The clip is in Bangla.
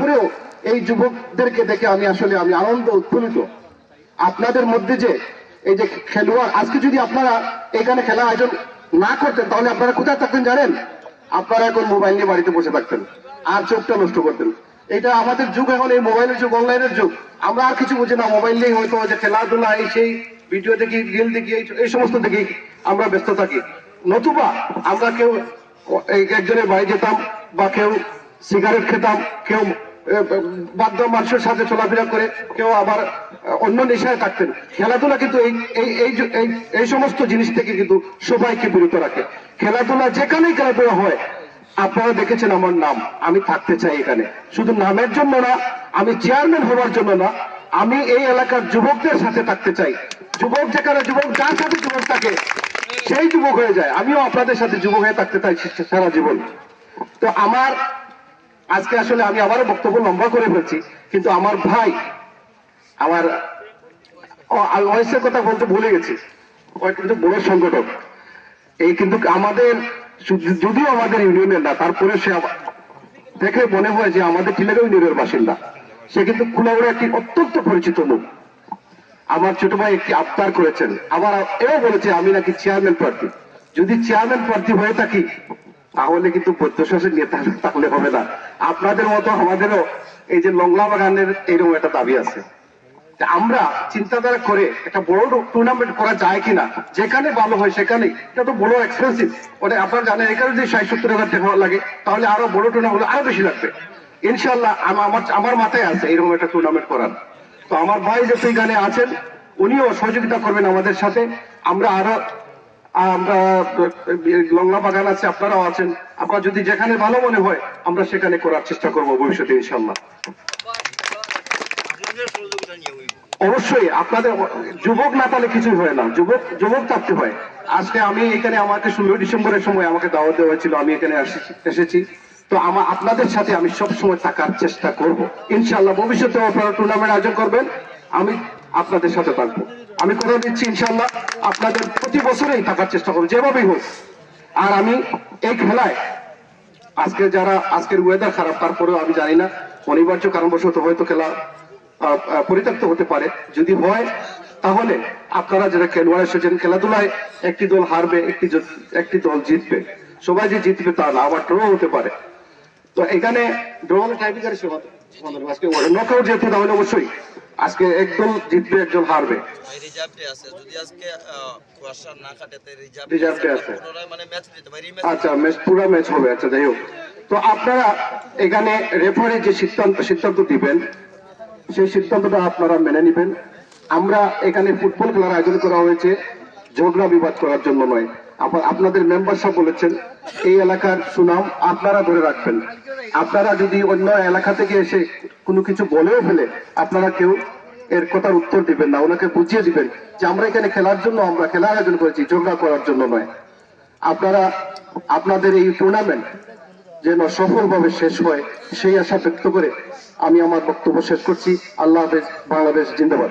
তারপরেও এই যুবকদেরকে দেখে আমি আসলে আমি আনন্দ উৎফুল্লিত। আপনাদের মধ্যে যে, এই যে খেলোয়াড়, আজকে যদি আপনারা এখানে খেলা আয়োজন না করতেন, তাহলে আপনারা কোথায় থাকতেন জানেন? আপনারা এখন মোবাইল নিয়ে বাড়িতে বসে থাকতেন আর চোখটা নষ্ট করতেন। এটা আমাদের যুগ, এখন এই মোবাইলের যুগ, অনলাইনের যুগ। আমরা আর কিছু বুঝি না, মোবাইল নিয়ে হয়তো যে খেলাধুলা, এই সেই ভিডিও দেখি, রিল দেখি, এই- সমস্ত দেখি আমরা ব্যস্ত থাকি। নতুবা আমরা কেউ একজনের বাড়ি যেতাম বা কেউ সিগারেট খেতাম, কেউ বাদ্য মানুষের সাথে চলাফেরা করে কেউ আবার অন্য নেশায় থাকতেন খেলাধুলা কিন্তু এই এই সমস্ত জিনিস থেকে কিন্তু সবাইকে বিরত রাখে। খেলাধুলা যেখানেই খেলাধুলা হয়, আপনারা দেখেছেন আমার নাম, আমি থাকতে চাই এখানে। শুধু নামের জন্য না, আমি চেয়ারম্যান হওয়ার জন্য না, আমি এই এলাকার যুবকদের সাথে থাকতে চাই। যুবক যেখানে যুবক, যার সাথে যুবক থাকে, সেই যুবক হয়ে যায়। আমিও আপনাদের সাথে যুবক হয়ে থাকতে চাই সারা জীবন। তো আমার আজকে আসলে আমি আবারও বক্তব্য লম্বা করে ফেলছি, কিন্তু আমার ভাই, আমার কথা বলতে ভুলে গেছি কিন্তু বড় সংগঠক। এই কিন্তু আমাদের, যদিও আমাদের ইউনিয়নের না, তারপরে সে দেখে মনে হয় যে আমাদের টিলেগাঁও ইউনিয়নের বাসিন্দা। সে কিন্তু কুলাউড়ে একটি অত্যন্ত পরিচিত লোক। আমার ছোট ভাই একটি আবদার করেছেন। আবার এও বলেছে, আমি নাকি চেয়ারম্যান প্রার্থী। যদি চেয়ারম্যান প্রার্থী হয়ে থাকি তাহলে কিন্তু বৈদ্যশ্বাসের নেতা তাহলে হবে না। আপনাদের মতো আমাদেরও এই যে লংলা বাগানের এরকম একটা দাবি আছে। আমরা চিন্তাধারা করে একটা বড় টুর্নামেন্ট করা যায় কিনা, যেখানে ভালো হয় সেখানে। এটা তো বড় এক্সপেন্সিভ ওটা আপনারা জানেন, এখানে যদি ষাট, সত্তর হাজার টাকা লাগে, তাহলে আরও বড় টুর্নামেন্ট আরও বেশি লাগবে। ইনশাল্লাহ আমার আমার মাথায় আছে এরকম একটা টুর্নামেন্ট করার। তো আমার ভাই যে সেখানে আছেন, উনিও সহযোগিতা করবেন আমাদের সাথে। আমরা আরও আমরা লংলা বাগান আছে, আপনারাও আছেন। আপনার যদি যেখানে ভালো মনে হয়, আমরা সেখানে করার চেষ্টা করব ভবিষ্যতে ইনশাল্লাহ অবশ্যই, আপনাদের, যুবক না তাহলে কিছুই হয় না। যুবক যুবক থাকতে হয়। আজকে আমি এখানে আমাকে ষোলো ডিসেম্বরের সময় আমাকে দাওয়াত দেওয়া হয়েছিল, আমি এখানে এসেছি। তো আমার আপনাদের সাথে আমি সব সময় থাকার চেষ্টা করব। ইনশাল্লাহ ভবিষ্যতে আপনারা টুর্নামেন্ট আয়োজন করবেন, আমি আপনাদের সাথে থাকব। আমি কথা দিচ্ছি ইনশাল্লাহ আপনাদের প্রতি বছরেই থাকার চেষ্টা করব যেভাবেই হোক। আর আমি এই খেলায় আজকে যারা আজকের ওয়েদার খারাপ তারপরেও আমি জানি না অনিবার্য কারণবশত হয়তো খেলা পরিত্যক্ত হতে পারে। যদি হয় তাহলে আপনারা যারা খেলোয়াড় এসেছেন খেলাধুলায় একটি দল হারবে একটি একটি দল জিতবে। সবাই যে জিতবে তা না আবার ড্র হতে পারে। তো এখানে ড্র টাইপিকার আজকে নকআউট যেতে তাহলে অবশ্যই। আজকে একদম জিতবে একজন হারবে। মানে আচ্ছা ম্যাচ পুরো ম্যাচ হবে। আচ্ছা যাই হোক। তো আপনারা এখানে রেফারি যে সিদ্ধান্ত সিদ্ধান্ত দিবেন সেই সিদ্ধান্তটা আপনারা মেনে নেবেন। আমরা এখানে ফুটবল খেলার আয়োজন করা হয়েছে ঝগড়া বিবাদ করার জন্য নয়। আবার আপনাদের মেম্বার সাহেব বলেছেন এই এলাকার সুনাম আপনারা ধরে রাখবেন। আপনারা যদি অন্য এলাকা থেকে এসে কোনো কিছু বলেও ফেলে, আপনারা কেউ এর কথার উত্তর দিবেন না, ওনাকে বুঝিয়ে দিবেন যে আমরা এখানে খেলার জন্য, আমরা খেলার আয়োজন করেছি, যোগা করার জন্য নয়। আপনারা, আপনাদের এই টুর্নামেন্ট যেন সফলভাবে শেষ হয়, সেই আশা ব্যক্ত করে আমি আমার বক্তব্য শেষ করছি। আল্লাহ হাফেজ, বাংলাদেশ জিন্দাবাদ।